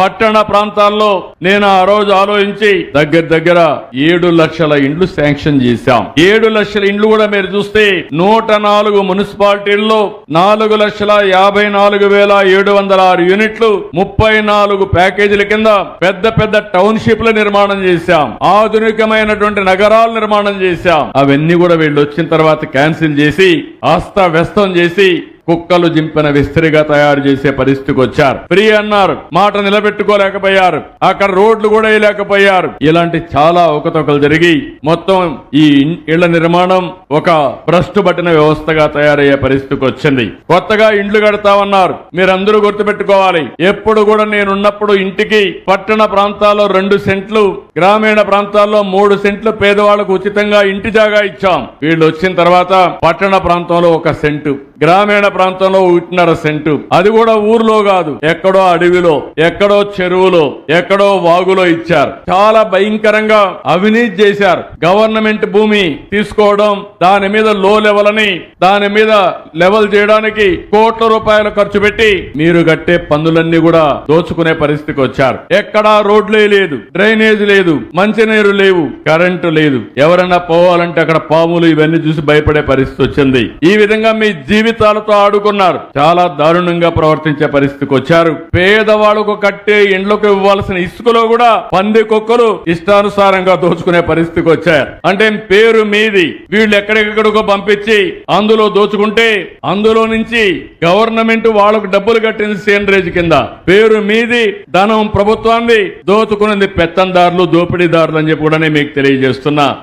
పట్టణ ప్రాంతాల్లో నేను ఆ రోజు ఆలోచించి దగ్గర దగ్గర ఏడు లక్షల ఇండ్లు శాంక్షన్ చేశాం. ఏడు లక్షల ఇండ్లు కూడా మీరు చూస్తే నూట నాలుగు మున్సిపాలిటీల్లో నాలుగు లక్షల యాభై నాలుగు వేల ఏడు వందల ఆరు యూనిట్లు ముప్పై నాలుగు ప్యాకేజీల కింద పెద్ద పెద్ద టౌన్షిప్ల నిర్మాణం చేశాం. ఆధునికమైనటువంటి నగరాలు నిర్మాణం చేశాం. అవన్నీ కూడా వీళ్ళు వచ్చిన తర్వాత క్యాన్సిల్ చేసి అస్తవ్యస్తం చేసి కుక్కలు జింపిన విస్త్రిగా తయారు చేసే పరిస్థితికి వచ్చారు. ఫ్రీ అన్నారు. మాట నిలబెట్టుకోలేకపోయారు. అక్కడ రోడ్లు కూడా వేయలేకపోయారు. ఇలాంటి చాలా అవకతవకలు జరిగి మొత్తం ఈ ఇళ్ళ నిర్మాణం ఒక భ్రష్టు పట్టిన వ్యవస్థగా తయారయ్యే పరిస్థితికి వచ్చింది. కొత్తగా ఇండ్లు కడతామన్నారు. మీరందరూ గుర్తుపెట్టుకోవాలి. ఎప్పుడు కూడా నేనున్నప్పుడు ఇంటికి పట్టణ ప్రాంతాల్లో రెండు సెంట్లు గ్రామీణ ప్రాంతాల్లో మూడు సెంట్లు పేదవాళ్ళకు ఉచితంగా ఇంటి జాగా ఇచ్చాం. వీళ్ళు వచ్చిన తర్వాత పట్టణ ప్రాంతంలో ఒక సెంటు గ్రామీణ ప్రాంతంలో ఒకటిన్నర సెంటు. అది కూడా ఊర్లో కాదు ఎక్కడో అడవిలో ఎక్కడో చెరువులో ఎక్కడో వాగులో ఇచ్చారు. చాలా భయంకరంగా అవినీతి చేశారు. గవర్నమెంట్ భూమి తీసుకోవడం దాని మీద లో లెవెల్ అని దాని మీద లెవెల్ చేయడానికి కోట్ల రూపాయలు ఖర్చు పెట్టి మీరు కట్టే పన్నులన్నీ కూడా దోచుకునే పరిస్థితికి వచ్చారు. ఎక్కడా రోడ్లే లేదు డ్రైనేజ్ లేదు మంచినీరు లేవు కరెంటు లేదు. ఎవరైనా పోవాలంటే అక్కడ పాములు ఇవన్నీ చూసి భయపడే పరిస్థితి వచ్చింది. ఈ విధంగా మీ జీవితాలతో ఆడుకున్నారు. చాలా దారుణంగా ప్రవర్తించే పరిస్థితికి వచ్చారు. పేదవాళ్ళకు కట్టే ఇండ్లకు ఇవ్వాల్సిన ఇసుకలో కూడా పంది కుక్కలు ఇష్టానుసారంగా దోచుకునే పరిస్థితికి వచ్చారు. అంటే పేరు మీది. వీళ్ళు ఎక్కడెక్కడికో పంపించి అందులో దోచుకుంటే అందులో నుంచి గవర్నమెంట్ వాళ్ళకు డబ్బులు కట్టింది సేంద్రేజ్ కింద. పేరు మీది ధనం ప్రభుత్వాన్ని దోచుకున్నది పెత్తందారులు దోపిడీదారులు అని చెప్పి కూడా నేను మీకు తెలియజేస్తున్నా.